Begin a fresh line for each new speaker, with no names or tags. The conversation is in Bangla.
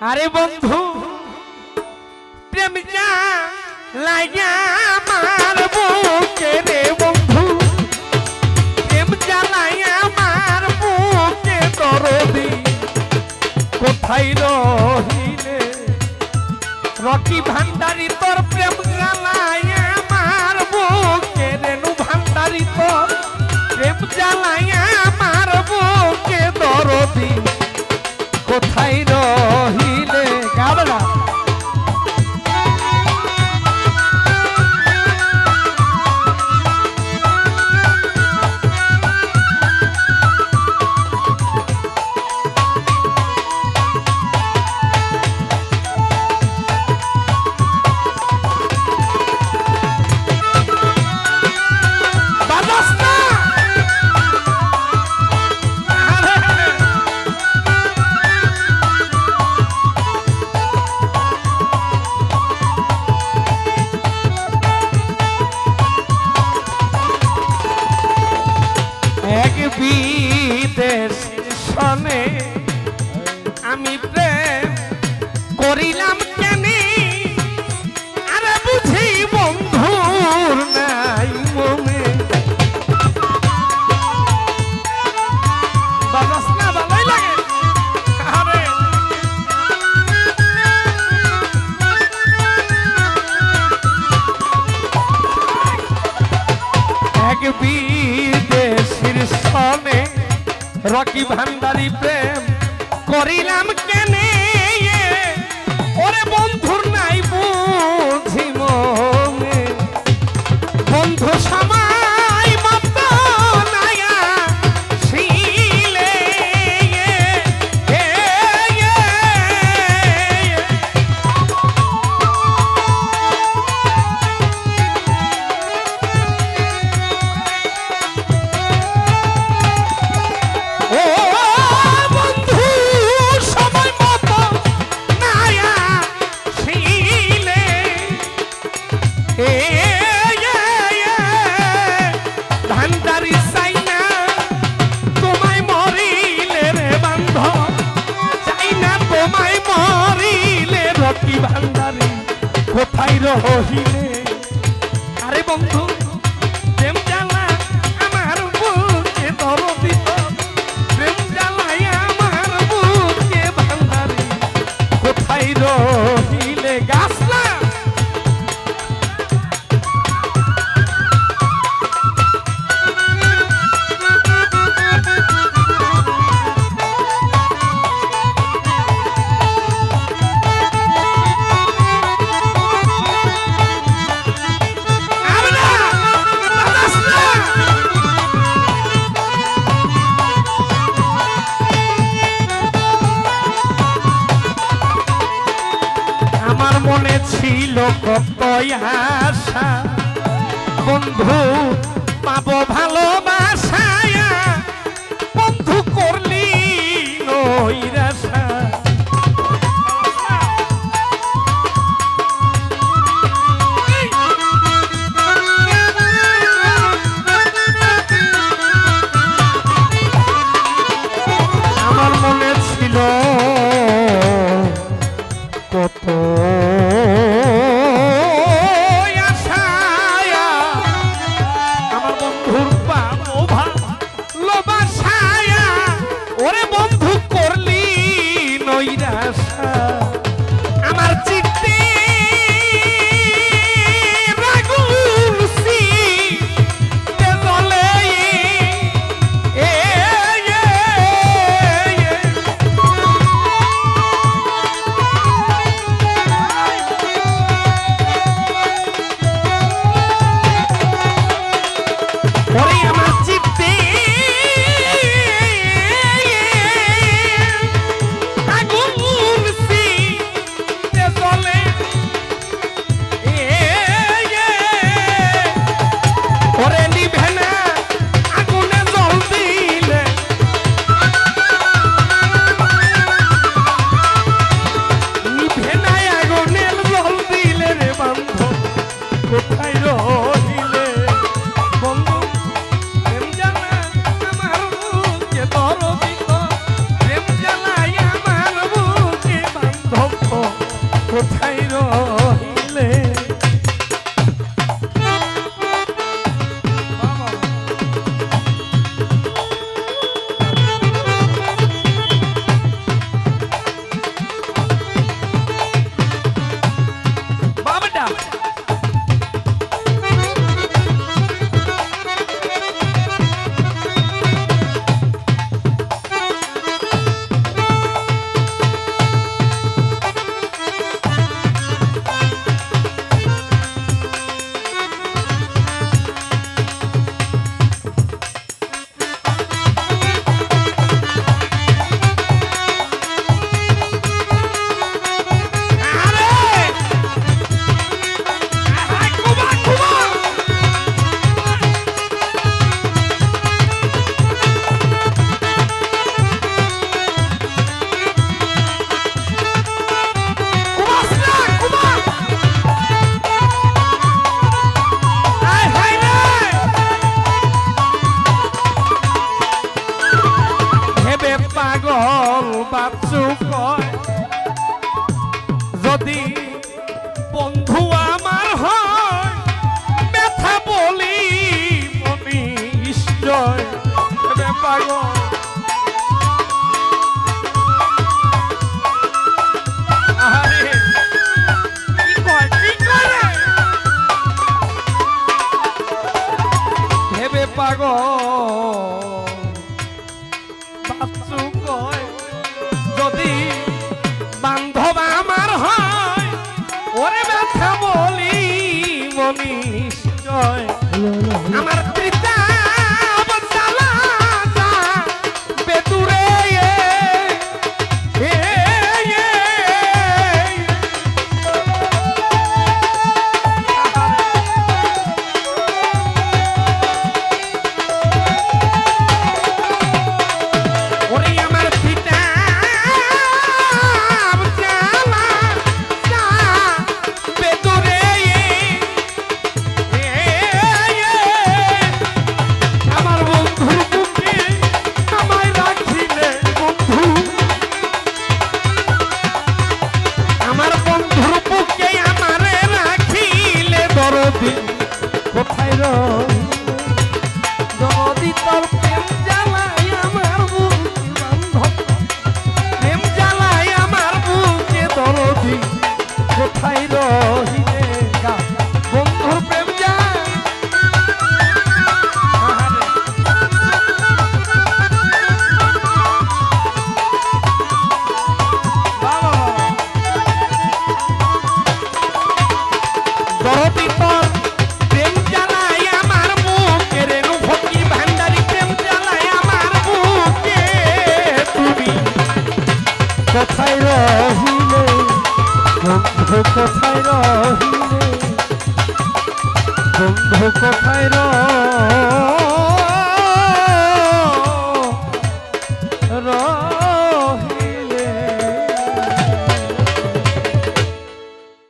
আরে বন্ধু প্রেম যা লাগা আমার বুকে রে বন্ধু প্রেম জ্বালাই আমার বুকে দরদি, কোথায় রহিলে? রকি ভান্ডারি তোর প্রেম জ্বালাই আমার বুকে রেণু ভান্ডারি তোর প্রেম জ্বালাই আমার বুকে দরদি, কোথায় এক বিদেশির সনে রকি ভান্ডারি প্রেম করিলাম কেনে? ওরে বন্ধুর কোথায় রহিলে আরে বন্ধু মনে ছিল কতই আশা। বন্ধু পাবো ভালোবাসা বন্ধু করলি নৈরাশা। হল বাপসু কয় যদি বন্ধু আমার হয় ব্যথা বলি মনি ঈশ্বর পাগল। কোথায় রহিলে দরদি তোর প্রেম কোথায় রহিলে? বন্ধু কোথায় রহিলে?